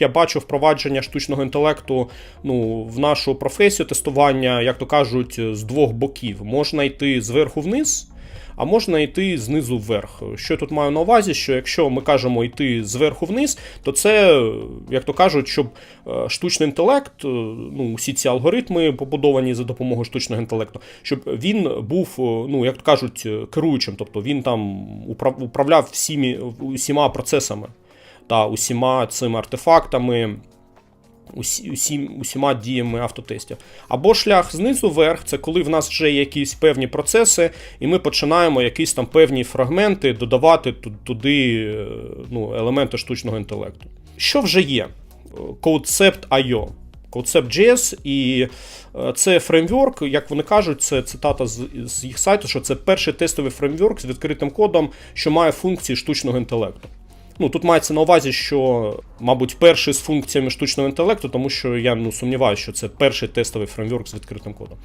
Я бачу впровадження штучного інтелекту ну, в нашу професію тестування, як то кажуть, з двох боків. Можна йти зверху вниз, а можна йти знизу вверх. Що я тут маю на увазі, що якщо ми кажемо йти зверху вниз, то це, як то кажуть, щоб е, штучний інтелект, е, ну, усі ці алгоритми побудовані за допомогою штучного інтелекту, щоб він був, е, ну, як то кажуть, керуючим, тобто він там управ- управляв всіми, усіма процесами та усіма цими артефактами, усі, усі, усіма діями автотестів. Або шлях знизу вверх, це коли в нас вже є якісь певні процеси, і ми починаємо якісь там певні фрагменти додавати туди е, ну, елементи штучного інтелекту. Що вже є? Concept.io. Concept.js, і е, це фреймворк, як вони кажуть, це цитата з їх сайту, що це перший тестовий фреймворк з відкритим кодом, що має функції штучного інтелекту. Ну, тут мається на увазі, що, мабуть, перший з функціями штучного інтелекту, тому що я ну, сумніваюся, що це перший тестовий фреймворк з відкритим кодом.